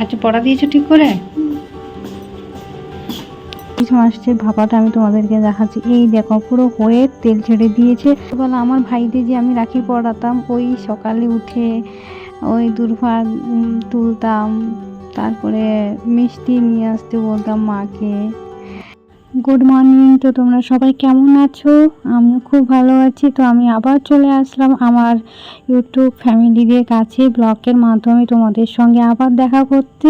আচ্ছা পড়া দিয়েছ ঠিক করে? কিছু মাসের ভাপাটা আমি তোমাদেরকে দেখাচ্ছি। এই দেখো পুরো হয়ে তেল ছেড়ে দিয়েছে। বলে আমার ভাইদের যে আমি রাখি পড়াতাম ওই সকালে উঠে ওই দুর্ভা উম, তুলতাম তারপরে মিষ্টি নিয়ে আসতে বলতাম মাকে। গুড মর্নিং তো তোমরা সবাই কেমন আছো? আমিও খুব ভালো আছি। তো আমি আবার চলে আসলাম আমার ইউটিউব ফ্যামিলিদের কাছে ব্লগের মাধ্যমে তোমাদের সঙ্গে আবার দেখা করতে।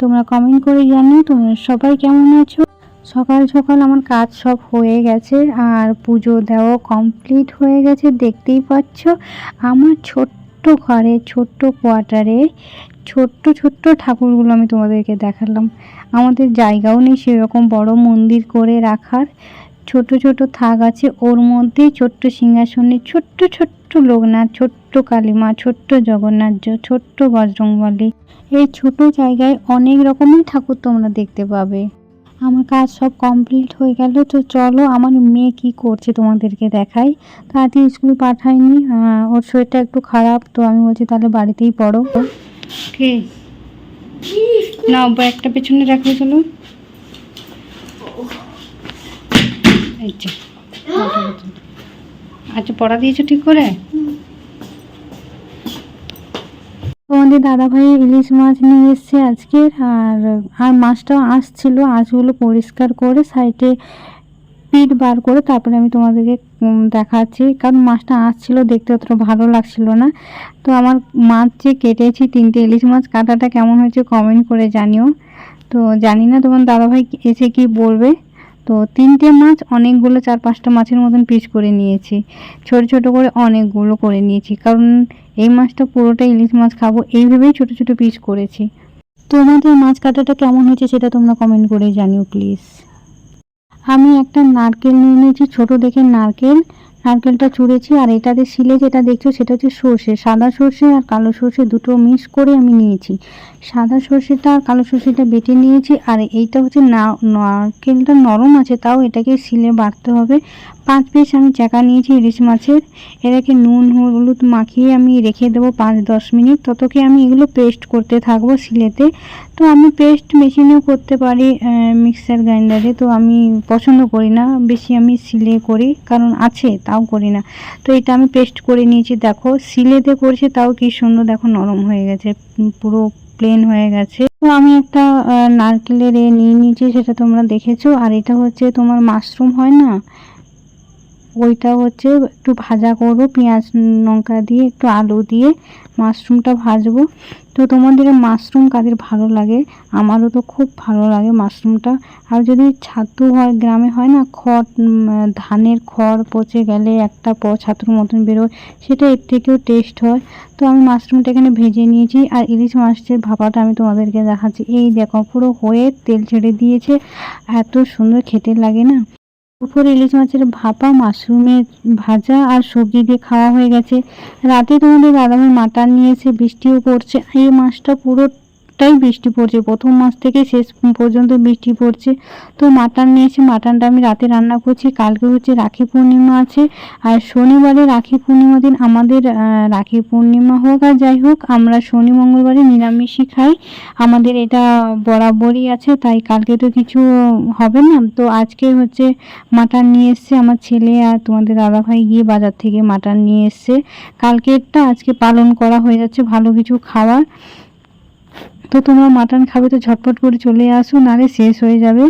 তোমরা কমেন্ট করে জানিও তোমরা সবাই কেমন আছো? সকাল সকাল আমার কাজ সব হয়ে গেছে আর পুজো দেওয়া কমপ্লিট হয়ে গেছে, দেখতেই পাচ্ছ। আমার ছোট্ট ঘরে, ছোট্ট কোয়ার্টারে ছোট্ট ছোট্ট ঠাকুরগুলো আমি তোমাদেরকে দেখালাম। আমাদের জায়গাও নেই সেরকম বড় মন্দির করে রাখার। ছোট ছোট থাক আছে। ওর মধ্যে ছোট্ট সিংহাসনে ছোট্ট ছোট্ট লোকনাথ, ছোট্ট কালীমা, ছোট্ট জগন্নাথ ছোট্ট বজরংবলী। এই ছোট জায়গায় অনেক রকমের ঠাকুর তোমরা দেখতে পাবে। আমার কাজ সব কমপ্লিট হয়ে গেল তো চলো আমার মেয়ে কি করছে তোমাদেরকে দেখাই। তাড়াতাড়ি স্কুল পাঠায়নি ওর শরীরটা একটু খারাপ তো আমি বলছি তাহলে বাড়িতেই পড়ো। না একটা পেছনে রাখো চলো। bottle। আচ্ছা পড়া দিয়েছ ঠিক করে? তোমাদের দাদা ভাই ইলিশ মাছ নিয়ে এসছে আজকে, আর আর মাছটাও আসছিল আঁশগুলো পরিষ্কার করে সাইডে পিট বার করে তারপরে আমি তোমাদেরকে দেখাচ্ছি, কারণ মাছটা আসছিল দেখতে অতটা ভালো লাগছিল না। তো আমার মাছ যে কেটেছি, তিনটে ইলিশ মাছ, কাটাটা কেমন হয়েছে কমেন্ট করে জানিও। তো জানি না তোমার দাদাভাই এসে কি বলবে। তো তিনটে মাছ, অনেকগুলো চার পাঁচটা মাছের মতন পিস করে নিয়েছি। ছোট ছোট করে অনেকগুলো করে নিয়েছি, কারণ এই মাছটা পুরোটা ইলিশ মাছ খাব। এইভাবেই ছোট ছোট পিস করেছি। তোমাদের মাছ কাটাটা কেমন হয়েছে সেটা তোমরা কমেন্ট করে জানিও প্লিজ আমি একটা নারকেল নিয়ে নিয়েছি, ছোট দেখে নারকেল। নারকেলটা চুড়েছি আর এটাতে শিলে যেটা দেখছ সেটা হচ্ছে সর্ষে। সাদা সর্ষে আর কালো সর্ষে দুটো মিক্স করে আমি নিয়েছি। সাদা সর্ষেটা আর কালো সর্ষেটা বেটে নিয়েছি আর এইটা হচ্ছে নারকেলটা নরম আছে, তাও এটাকে শিলে বাটতে হবে। পাঁচ পিস আমি চাকা নিয়েছি ইলিশ মাছের। এটাকে নুন, হলুদ মাখিয়ে আমি রেখে দেবো পাঁচ, দশ মিনিট। ততকে আমি এগুলো পেস্ট করতে থাকব শিলেতে। তো আমি পেস্ট মেশিনেও করতে পারি মিক্সার গ্রাইন্ডারে। তো আমি পছন্দ করি না, বেশি আমি সিলে করি, কারণ আছে, তাও করি না। তো এটা আমি পেস্ট করে নিয়েছি, দেখো। সিলেতে করছি, তাও কি সুন্দর, দেখো, নরম হয়ে গেছে, পুরো প্লেন হয়ে গেছে। তো আমি একটা নারকেলের এ নিয়ে নিয়েছি, সেটা তোমরা দেখেছ। আর এটা হচ্ছে তোমার মাশরুম, হয় না? ওইটা হচ্ছে একটু ভাজা করব, পেঁয়াজ লঙ্কা দিয়ে, একটু আলু দিয়ে মাশরুমটা ভাজবো। তো তোমাদের মাশরুম কাদের ভালো লাগে? আমারও তো খুব ভালো লাগে মাশরুমটা। আর যদি ছাতু হয়, গ্রামে হয় না, খড় ধানের খড় পচে গেলে একটা প ছাতুর মতন বেরোয়, সেটা এর থেকেও টেস্ট হয়। তো আমি মাশরুমটা এখানে ভেজে নিয়েছি, আর ইলিশ মাছের ভাপাটা আমি তোমাদেরকে দেখাচ্ছি। এই দেখো, পুরো হয়ে তেল ছেড়ে দিয়েছে, এত সুন্দর খেতে লাগে না। উপরে ইলিশ মাছের ভাপা, মাশরুমের ভাজা আর সবজি দিয়ে খাওয়া হয়ে গেছে। রাতে তোমাদের দাদাভাই মাটন নিয়েছে, বৃষ্টিও পড়ছে। এই মাছটা পুরোটাই বৃষ্টি পড়ছে। প্রথম মাস থেকে শেষ পর্যন্ত বৃষ্টি পড়ছে। তো মাটন নিয়েছে মাটনটা আমি রাতে রান্না করছি। কালকে হচ্ছে রাখি পূর্ণিমা আছে। আর শনিবারে রাখি পূর্ণিমা দিন আমাদের রাখি পূর্ণিমা হোক আর যাই হোক, আমরা শনি, মঙ্গলবারে নিরামিষই খাই। আমাদের এটা বরাবরই আছে, তাই কালকে তো কিছু হবে না। তো আজকে হচ্ছে মাটন নিয়ে এসছে আমার ছেলে আর তোমাদের দাদাভাই গিয়ে বাজার থেকে মাটন নিয়ে এসছে। কালকেরটা আজকে পালন করা হয়ে যাচ্ছে ভালো কিছু খাওয়ার। তো তোমরা মাটন খাবে তো ঝটপট করে চলে আসো, নাহলে শেষ হয়ে যাবে।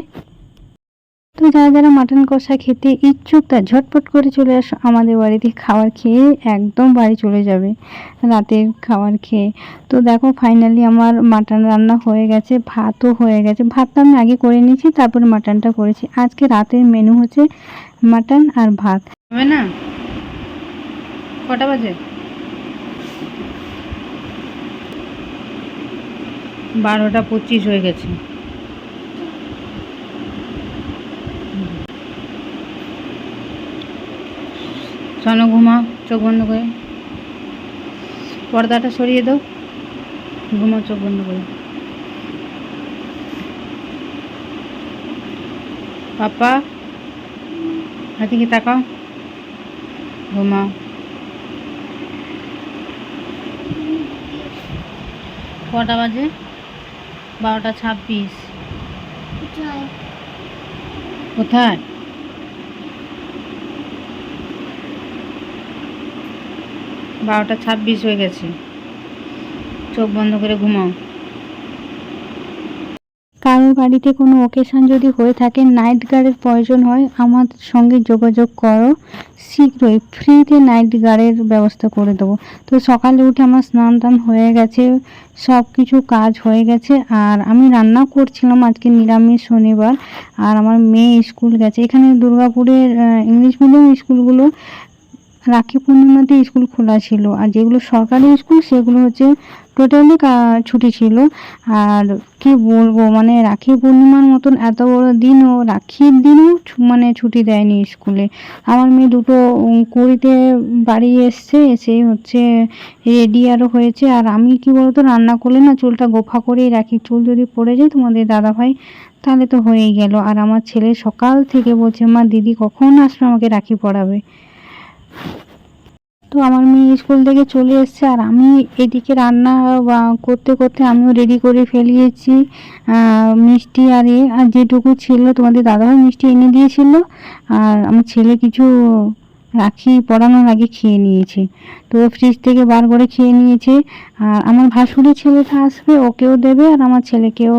তো যারা যারা মাটন কষা খেতে ইচ্ছুক তা ঝটপট করে চলে আসো আমাদের বাড়িতে খাবার খেয়ে একদম বাড়ি চলে যাবে, রাতের খাবার খেয়ে। তো দেখো ফাইনালি আমার মাটন রান্না হয়ে গেছে, ভাতও হয়ে গেছে। ভাতটা আমি আগে করে নিয়েছি, তারপরে মাটনটা করেছি। আজকে রাতের মেনু হচ্ছে মাটন আর ভাত। হবে না? কটা বাজে? বারোটা পঁচিশ হয়ে গেছে। সন ঘুমা চোখ বন্ধ করে। পর্দাটা সরিয়ে দাও। ঘুমা চোখ বন্ধ করে। পাপা হাতিকে তাকাও? ঘুমা কটা বাজে? বারোটা ছাব্বিশ। কোথায়? বারোটা ছাব্বিশ হয়ে গেছে। চোখ বন্ধ করে ঘুমাও। বাড়িতে কোনো ওকেশন যদি হয়ে থাকে নাইট গার্ডের প্রয়োজন হয়, আমার সঙ্গে যোগাযোগ করো। শীঘ্রই ফ্রিতে নাইট গার্ডের ব্যবস্থা করে দেবো। তো সকালে উঠে আমার স্নান টান হয়ে গেছে সব কিছু কাজ হয়ে গেছে, আর আমি রান্না করছিলাম আজকে নিরামিষ শনিবার, আর আমার মেয়ে স্কুল গেছে। এখানে দুর্গাপুরের ইংলিশ মিডিয়াম স্কুলগুলো রাখি পূর্ণিমাতে স্কুল খোলা ছিল। আর যেগুলো সরকারি স্কুল, সেগুলো হচ্ছে টোটালি ছুটি ছিল। আর কি বলব মানে রাখি পূর্ণিমার মতন এত বড় দিনও, রাখির দিনও মানে ছুটি দেয়নি স্কুলে। আমার মেয়ে দুটো কুড়িতে বাড়ি এসছে এসেই হচ্ছে রেডি আরও হয়েছে। আর আমি কি বলতো, রান্না করলে না চুলটা গোফা করেই রাখি। চুল যদি পড়ে যায় তোমাদের দাদা ভাই তাহলে তো হয়েই গেল। আর আমার ছেলে সকাল থেকে বলছে, মা, দিদি কখন আসবে আমাকে রাখি পড়াবে? তো আমার মেয়ে স্কুল থেকে চলে এসছে আর আমি এদিকে রান্না করতে করতে আমিও রেডি করে ফেলিয়েছি মিষ্টি আর এ, আর যেটুকু ছিল তোমাদের দাদাভাই মিষ্টি এনে দিয়েছিল। আর আমার ছেলে কিছু রাখি, পড়ানোর আগে খেয়ে নিয়েছে। তো ফ্রিজ থেকে বার করে খেয়ে নিয়েছে। আর আমার ভাসুরের ছেলেটা আসবে, ওকেও দেবে, আর আমার ছেলেকেও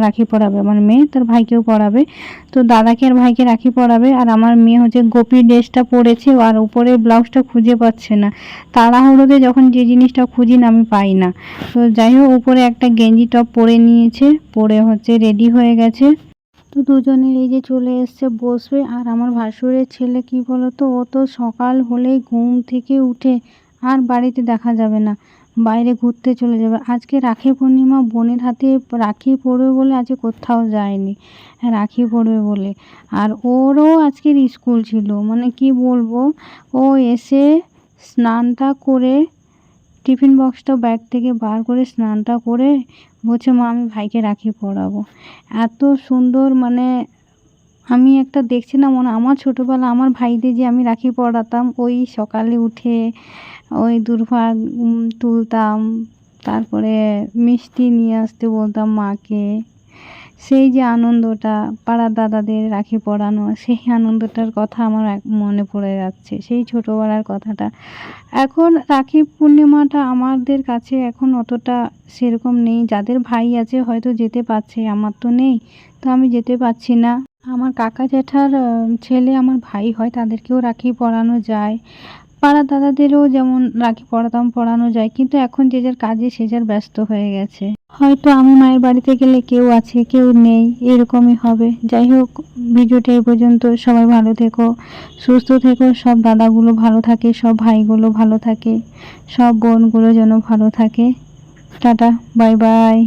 রাখি পড়াবে। আমার মেয়ে, তার ভাইকেও পড়াবে। তো দাদাকে আর ভাইকে রাখি পরাবে আর আমার মেয়ে হচ্ছে গোপী ড্রেসটা পরেছে আর উপরে ব্লাউজটা খুঁজে পাচ্ছে না। তাড়াহুড়োতে যখন যে জিনিসটা খুঁজি না, আমি পাই না। তো যাই হোক, উপরে একটা গেঞ্জি টপ পরে নিয়েছে, পরে হচ্ছে রেডি হয়ে গেছে। তো দুজনের এই যে চলে এসছে বসবে। আর আমার ভাসুরের ছেলে কি বলতো, ও তো সকাল হলেই ঘুম থেকে উঠে আর বাড়িতে দেখা যাবে না, বাইরে ঘুরতে চলে যাবে। আজকে রাখি পূর্ণিমা বোনের হাতে রাখি পড়বে বলে আজকে কোথাও যায়নি, রাখি পড়বে বলে। আর ওরও আজকের স্কুল ছিল মানে কি বলব, ও এসে স্নানটা করে টিফিন বক্সটা ব্যাগ থেকে বার করে স্নানটা করে বলছে, মা, আমি ভাইকে রাখি পরাবো এত সুন্দর মানে আমি একটা দেখছি না মনে আমার ছোটোবেলা আমার ভাইদের যে আমি রাখি পরাতাম ওই সকালে উঠে ওই দুর্ভাগ তুলতাম, তারপরে মিষ্টি নিয়ে আসতে বলতাম মাকে। সেই যে আনন্দটা পাড়ার দাদাদের রাখি পরানো, সেই আনন্দটার কথা আমার মনে পড়ে যাচ্ছে। সেই ছোটোবেলার কথাটা। এখন রাখি পূর্ণিমাটা আমাদের কাছে এখন অতটা সেরকম নেই। যাদের ভাই আছে হয়তো যেতে পারছে, আমার তো নেই, তো আমি যেতে পারছি না। আমার কাকা জ্যাঠার ছেলে আমার ভাই হয়, তাদেরকেও রাখি পরানো যায়। পাড়ার দাদাদেরও যেমন রাখি পরাতাম পরানো যায়, কিন্তু এখন যে যার কাজে, সে যার ব্যস্ত হয়ে গেছে। হয়তো আমি মায়ের বাড়িতে গেলে কেউ আছে, কেউ নেই, এরকমই হবে। যাই হোক, ভিডিওটা এই পর্যন্ত। সবাই ভালো থেকো, সুস্থ থেকো, সব দাদাগুলো ভালো থাকে, সব ভাইগুলো ভালো থাকে, সব বোনগুলো যেন ভালো থাকে। Tata, bye bye.